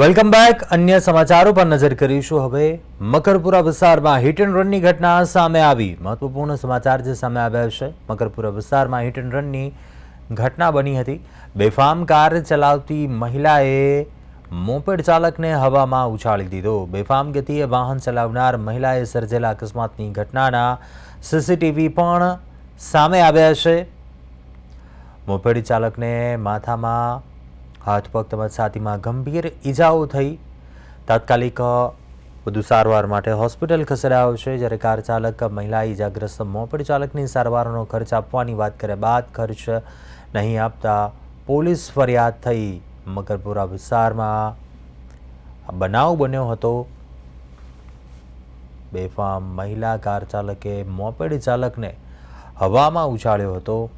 Welcome back અન્ય સમાચારો પર નજર કરીશું. હવે મકરપુરા વિસ્તારમાં હિટ એન્ડ રનની ઘટના સામે આવી. મહત્વપૂર્ણ સમાચાર જે સામે આવ્યા છે, મકરપુરા વિસ્તારમાં હિટ એન્ડ રનની ઘટના બની હતી. બેફામ કાર ચલાવતી મહિલાએ મોપેડ ચાલકને હવામાં ઉછાળી દીધો. બેફામ ગતિએ વાહન ચલાવનાર મહિલાએ સર્જેલા અકસ્માતની ઘટનાના સીસીટીવી પણ સામે આવ્યા છે. મોપેડ ચાલકને માથામાં હાથ પગ તેમજ છાતીમાં ગંભીર ઈજાઓ થઈ. તાત્કાલિક વધુ સારવાર માટે હોસ્પિટલ ખસેડાયો છે. જ્યારે કાર ચાલક મહિલા ઈજાગ્રસ્ત મોપેડ ચાલકની સારવારનો ખર્ચ આપવાની વાત કર્યા બાદ ખર્ચ નહીં આપતા પોલીસ ફરિયાદ થઈ. મકરપુરા વિસ્તારમાં બનાવ બન્યો હતો. બેફામ મહિલા કાર ચાલકે મોપેડ ચાલકને હવામાં ઉછાળ્યો હતો.